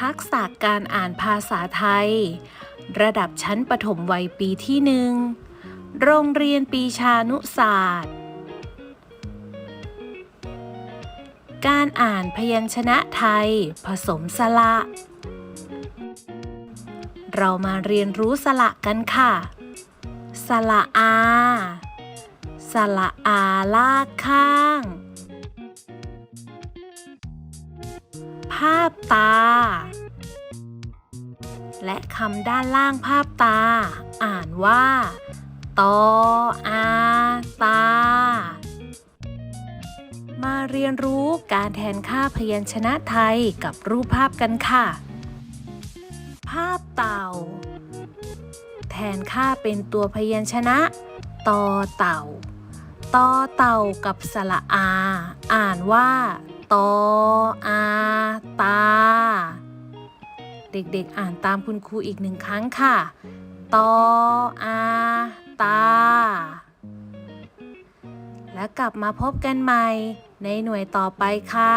ทักษะการอ่านภาษาไทย ระดับชั้นประถมวัยปีที่หนึ่งโรงเรียนปีชานุศาสตร์ การอ่านพยัญชนะไทย ผสมสระ เรามาเรียนรู้สระกันค่ะ สระอา สระอาลากข้างาพตา และคำด้านล่างภาพตา อ่านว่า ตออาตา มาเรียนรู้การแทนค่าพยัญชนะไทยกับรูปภาพกันค่ะ ภาพเต่า แทนค่าเป็นตัวพยัญชนะ ตอเต่าตอเต่ากับสระอา อ่านว่า ตออา ตา เด็กๆอ่านตามคุณครูอีกหนึ่งครั้งค่ะ ตออาตา แล้วกลับมาพบกันใหม่ในหน่วยต่อไปค่ะ